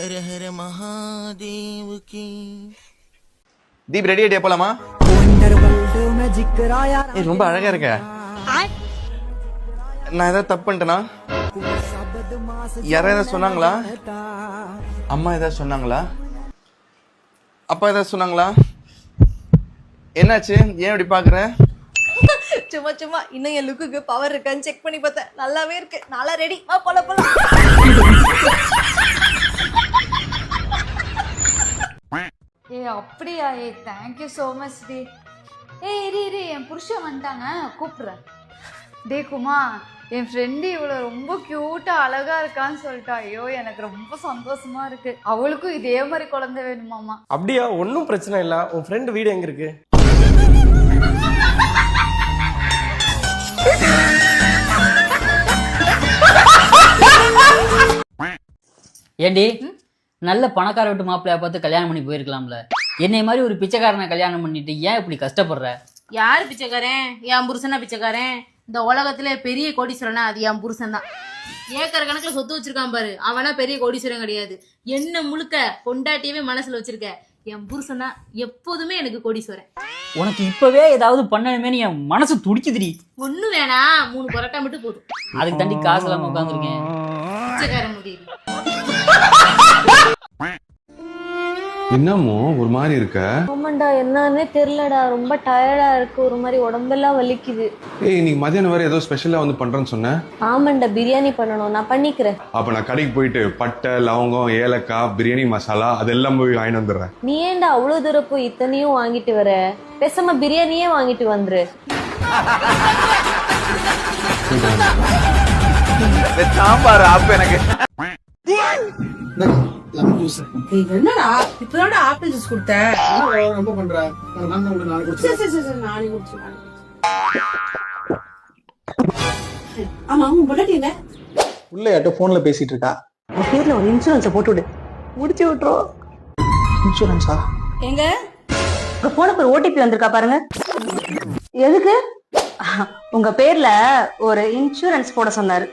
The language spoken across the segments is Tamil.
ஹர ஹர மகாதேவுக்கு தீப் ரெடி ஆகிட்டே போலாமா? ஏய் ரொம்ப அழகா இருக்க. நான் ஏதாவது தப்பு பண்ணிட்டேனா? யாராவது ஏதாவது சொன்னாங்களா? அம்மா ஏதாவது சொன்னாங்களா? அப்பா ஏதாவது சொன்னாங்களா? என்னாச்சு? ஏன் இப்படி பாக்குற? சும்மா சும்மா. இன்னும் என் லுக்குக்கு பவர் இருக்கான்னு செக் பண்ணி பார்த்தேன். நல்லாவே இருக்கு. நல்லா ரெடி வா போல போலாம். ஏ அப்படியா ஏ தேங்க்யூ ஸோ மச் டி. ஏய் இரு இரு என் புருஷன் வந்துட்டாங்க. கூப்பிட்றேன். டே குமா என் ஃப்ரெண்டு இவ்வளோ ரொம்ப க்யூட்டாக அழகா இருக்கான்னு சொல்லிட்டா. ஐயோ எனக்கு ரொம்ப சந்தோஷமா இருக்கு. அவளுக்கும் இதே மாதிரி குழந்தை வேணுமாமா அப்படியா ஒன்றும் பிரச்சனை இல்லை. உன் ஃப்ரெண்டு வீடு எங்க இருக்கு? ஏண்டி? நல்ல பணக்கார வீட்டு மாப்பிள்ளைய பார்த்து கல்யாணம் பண்ணி போயிருக்கலாம்ல. என்னை மாதிரி ஒரு பிச்சைக்காரனை கல்யாணம் பண்ணிட்டு ஏன் இப்படி கஷ்டப்படுற? யார் பிச்சைக்காரன்? என் புருஷனா பிச்சைக்காரன்? இந்த உலகத்துல பெரிய கோடீஸ்வரனா அது என் புருஷன் தான். ஏக்கர் கணக்குல சொத்து வச்சிருக்கான் பாரு. அவனா பெரிய கோடீஸ்வரன் கிடையாது. என்ன முழுக்க பொண்டாட்டியவே மனசுல வச்சிருக்க. என் புருஷன் தான் எப்போதுமே எனக்கு கோடீஸ்வரன். உனக்கு இப்பவே ஏதாவது பண்ணணுமே என் மனசு துடிக்குதுடி. ஒண்ணு வேணாம். மூணு பரோட்டா மட்டும் போதும். அதுக்கு தாண்டி காசு இல்லாம உட்காந்துருக்கேன் என்னமோ ஒரு மாதிரி இருக்க? ஆமாண்டா என்னன்னே தெரியலடா. ரொம்ப டயர்டா இருக்கு. ஒரு மாதிரி உடம்பெல்லாம் வலிக்குது. ஏய் இன்னைக்கு மதியானம் வேற ஏதோ ஸ்பெஷலா வந்து பண்றேன்னு சொன்னேன் ஆமாண்டா பிரியாணி பண்ணணும். நான் பண்ணிக்கிறேன். அப்ப நான் கடைக்கு போயிட்டு பட்டை லவங்கம் ஏலக்காய் பிரியாணி மசாலா அதெல்லாம் போய் வாங்கிட்டு வந்துடுறேன். நீ ஏன்டா அவ்வளவு தூரம் போய் இத்தனையும் வாங்கிட்டு வர? பேசாம பிரியாணியே வாங்கிட்டு வந்துரு. சாம்பார் ஆப்பு எனக்கு. என்னடா? இப்பதான் ஆப்பிள் ஜூஸ் கொடுத்த. ரொம்ப பண்ற? நான் கூட நாளைக்கு சரி சரி சரி, சரி நானே குடிச்சு நானே குடிச்சு. ஆமா உன் பொண்டாட்டி என்ன? உள்ள யார்ட்ட போன்ல பேசிட்டு இருக்கா? உன் பேர்ல ஒரு இன்சூரன்ஸை போட்டு விடு. முடிச்சு விட்டுரும் இன்சூரன்ஸா எங்க? உங்க போனுக்கு ஒரு ஓடிபி வந்திருக்கா பாருங்க. எதுக்கு? உங்க பேர்ல ஒரு இன்சூரன்ஸ் போட சொன்னாரு.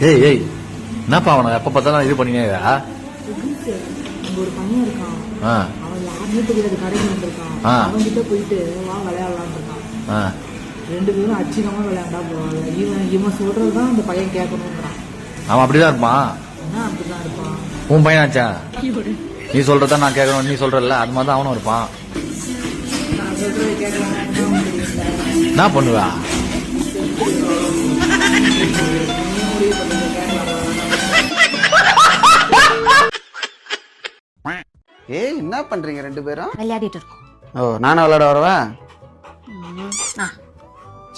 ஏய் ஏய் என்னப்பா அவனை எப்ப பார்த்தாலும் இது பண்ணினே? ஒரு பையன் இருக்கான் அவன் யாருமே தெரியாது கடைக்கு வந்திருக்கான் ஆ. அவன் கிட்ட போயிட்டு வா விளையாடலாம் இருக்கான் ரெண்டு பேரும் அச்சிகமா விளையாண்டா போவாங்க. இவன் இவன் சொல்றதுதான் அந்த பையன் கேட்கணுங்கிறான் அவன் அப்படிதான் இருப்பான். உன் பையனாச்சா? நீ சொல்றதா நான் கேட்கணும் நீ சொல்றல அது மாதிரி தான் அவனும் இருப்பான். நான் சொல்றது கேட்கலாம் என்ன பண்ணுவா? ஏய் என்ன பண்றீங்க ரெண்டு பேரும்? விளையாடிட்டு இருக்கோம். ஓ நானும் விளையாட வரவா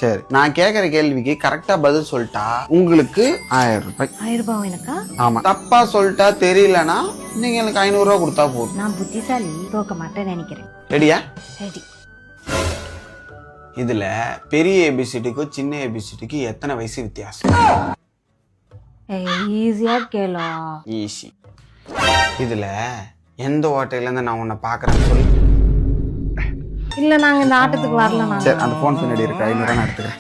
சரி. நான் கேக்குற கேள்விக்கு கரெக்டா பதில் சொல்லிட்டா உங்களுக்கு ஆயிரம் ரூபாய். ஆயிரம் ரூபாய் எனக்கா ஆமா. தப்பா சொல்லிட்டா தெரியலனா நீங்க எனக்கு ஐநூறு ரூபாய் கொடுத்தா போதும். நான் புத்திசாலி தோக்க மாட்டேன்னு நினைக்கிறேன். ரெடியா? ரெடி. இதுல பெரிய ஏபிசிடிக்கும் சின்ன ஏபிசிடிக்கு எத்தனை வயசு வித்தியாசம்? ஈஸியா கேளா. ஈஸி இதுல எந்த ஓட்டையில இருந்து நான் உன்னை பாக்குறேன்னு சொல்லு இல்ல நாங்க இந்த ஆட்டத்துக்கு வரல சரி அந்த போன் பின்னாடி இருக்க. ஐநூறு நான் எடுத்துக்கிறேன்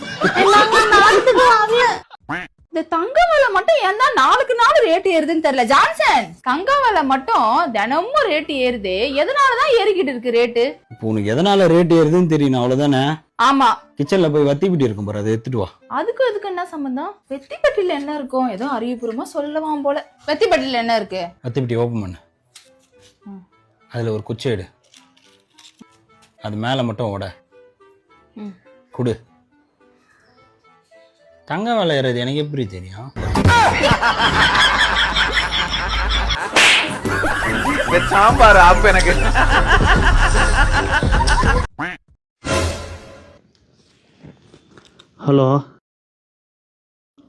இந்த தங்க விலை மட்டும் ஏன் தான் நாளுக்கு நாள் ரேட் ஏறுதுன்னு தெரியல. ஜான்சன் தங்க விலை மட்டும் தினமும் ரேட் ஏறுது. எதனாலதான் ஏறிக்கிட்டு இருக்கு ரேட்டு இப்போ உனக்கு எதனால ரேட் ஏறுதுன்னு தெரியணும் அவ்வளவுதானே? ஆமா. கிச்சன்ல போய் வத்தி பிட்டி இருக்கும் பாரு அதை எடுத்துட்டு வா. அதுக்கும் இதுக்கு என்ன சம்பந்தம்? வெத்திப்பட்டியில என்ன இருக்கும்? ஏதோ அறிவுபூர்வமா சொல்லலாம் போல. வெத்திப்பட்டியில என்ன இருக்கு? வத்தி பிட்டி ஓப்பன் பண்ணு. அதுல ஒரு குச்சி எடு. அது மேல மட்டும் உட குடு. தங்க விலை ஏறது எனக்கு எப்படி தெரியும்? சாம்பார் ஆப்பு எனக்கு. ஹலோ.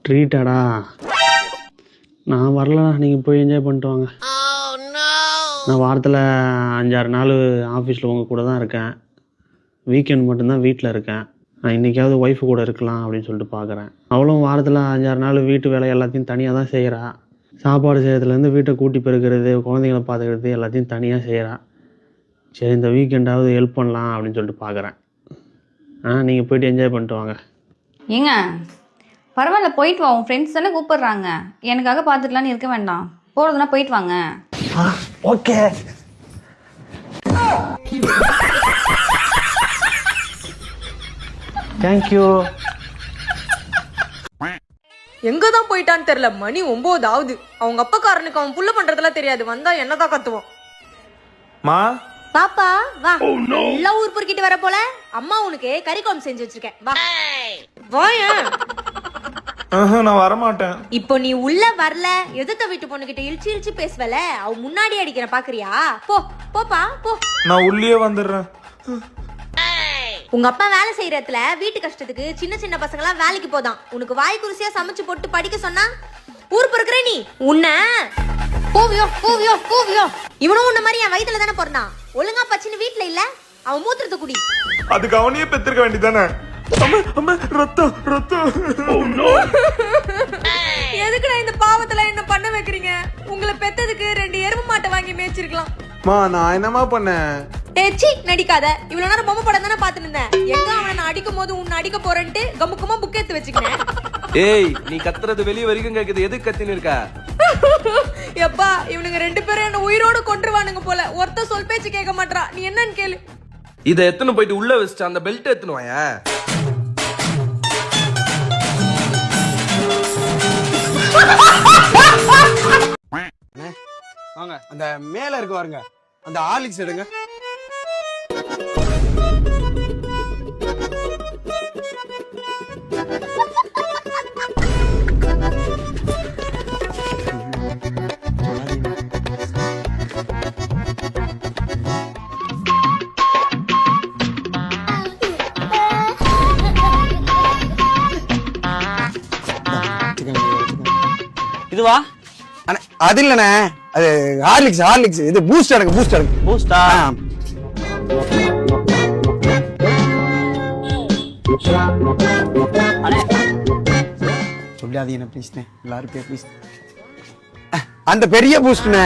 ட்ரீட்டாடா நான் வரலடா நீங்கள் போய் என்ஜாய் பண்ணிட்டு வாங்க. நான் வாரத்தில் அஞ்சாறு நாள் ஆஃபீஸில் உங்கள் கூட தான் இருக்கேன். வீக்கெண்ட் மட்டும்தான் வீட்டில் இருக்கேன். நான் இன்றைக்காவது ஒய்ஃபு கூட இருக்கலாம் அப்படின்னு சொல்லிட்டு பார்க்குறேன் அவளும் வாரத்தில் அஞ்சாறு நாள் வீட்டு வேலை எல்லாத்தையும் தனியாக தான் செய்கிறா சாப்பாடு செய்கிறதுலேருந்து வீட்டை கூட்டி பெருக்கிறது குழந்தைங்கள பார்த்துக்கிறது எல்லாத்தையும் தனியாக செய்கிறா சரி இந்த வீக்கெண்டாவது ஹெல்ப் பண்ணலாம் அப்படின்னு சொல்லிட்டு பார்க்குறேன் ஆ நீங்கள் போயிட்டு என்ஜாய் பண்ணிட்டு வாங்க. ஏங்க பரவாயில்ல போயிட்டு வா. உன் ஃப்ரெண்ட்ஸ் தானே கூப்பிடுறாங்க. எனக்காக பார்த்துக்கலான்னு இருக்க வேண்டாம். போகிறதுனா போயிட்டு வாங்க. ஓகே. தேங்க்யூ எங்க தான் போயிட்டான்னு தெரியல. மணி ஒன்பது ஆகுது அவங்க அப்பக்காரனுக்கு அவன் புள்ள பண்றதெல்லாம் தெரியாது. வந்தா என்னதான் கத்துவான். மா? பாப்பா வா. நல்லா ஊர் பொறுக்கிட்டு வர போல அம்மா உனக்கு கறி குழம்பு செஞ்சு வச்சிருக்கேன். வா. வாயேன். நான் வரமாட்டேன். இப்போ நீ உள்ள வரல. எதிர்த்த வீட்டு பொண்ணுகிட்ட இழிச்சு இழிச்சு பேசுவல. அவ முன்னாடி அடிக்கிற பாக்குறியா? போ போப்பா போ. நான் உள்ளே வந்துடுறேன். உங்க அப்பா வேலை செய்யற இடத்துல வீட்டு கஷ்டத்துக்கு சின்ன சின்ன பசங்களாம் வேலைக்கு போதான். உனக்கு வாய் குருசியா சமைச்சு போட்டு படிக்க சொன்னா ஊர் பொறுக்கிற நீ? உன்ன. போவியோ போவியோ போவியோ. இவனும் உன்ன மாதிரி என் வயித்துல தானே பிறந்தான். ஒழுங்கா பச்சின்னு வீட்டுல இல்ல அவன் மூத்திரத்தை குடி. அதுக்கு அவனையே பெற்றிருக்க வேண்டியதானே அம்மா அம்மா ரத்தம் ரத்தம். எதுக்குடா இந்த பாவத்துல என்ன பண்ண வைக்கிறீங்க? உங்களை பெத்ததுக்கு ரெண்டு எருமை மாட்டை வாங்கி மேய்ச்சிருக்கலாம். மா நான் என்னமா பண்ணேன்? ஏச்சி நடிக்காத. இவ்வளவு நேரம் பொம்மை படம் தானே பாத்துட்டு இருந்தேன். எங்க அவனை நான் அடிக்கும் போது உன்னை அடிக்க போறேன்ட்டு கமுக்கமா புக் எடுத்து வச்சுக்கினேன். ஏய் நீ கத்துறது வெளிய வரைக்கும் கேக்குது. எதுக்கு கத்தின்னு இருக்க? எப்பா இவனுங்க ரெண்டு பேரும் என்ன உயிரோட கொன்றுவானுங்க போல. ஒருத்த சொல் பேச்சு கேட்க மாட்றா. நீ என்னன்னு கேளு. இத எத்தனை போயிட்டு உள்ள வச்சுட்டு அந்த பெல்ட் எத்தனை வாயா வாங்க. அந்த மேல இருக்கு பாருங்க. அந்த ஆலிக்ஸ் எடுங்க. இதுவா? அண்ணே, அது இல்லண்ணே. அது ஹார்லிக்ஸ் ஹார்லிக்ஸ் இது பூஸ்ட் எடுங்க பூஸ்ட் எடுங்க பூஸ்டா ஆ. சொல்லாதீங்க ப்ளீஸ்ண்ணே எல்லாரும் பேர் ப்ளீஸ் அந்த பெரிய பூஸ்ட்ண்ணே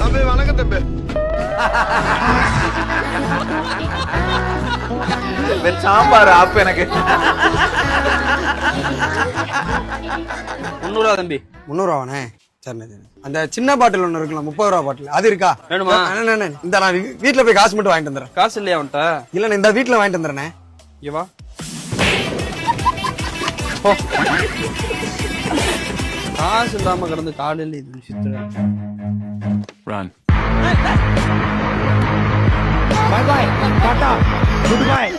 தம்பி வணக்கம் தம்பி. சாம்பார் ஆப் எனக்கு. முந்நூறுவா தம்பி. முந்நூறுவாண்ணே சரி அந்த சின்ன பாட்டில் ஒன்று இருக்குல்ல முப்பது ரூபா பாட்டில். அது இருக்கா? வேணுமா? அண்ணே, அண்ணே, இந்த நான் வீ- வீட்ல போய் காசு மட்டும் வாங்கிட்டு வந்துடுறேன். காசு இல்லையா அவன்கிட்ட? இல்லண்ணே இந்த வீட்ல வாங்கிட்டு வந்துடுறேண்ணே இங்க வா. காசு இல்லாம கிடந்து காலையில் இது Run. Bye bye tata good bye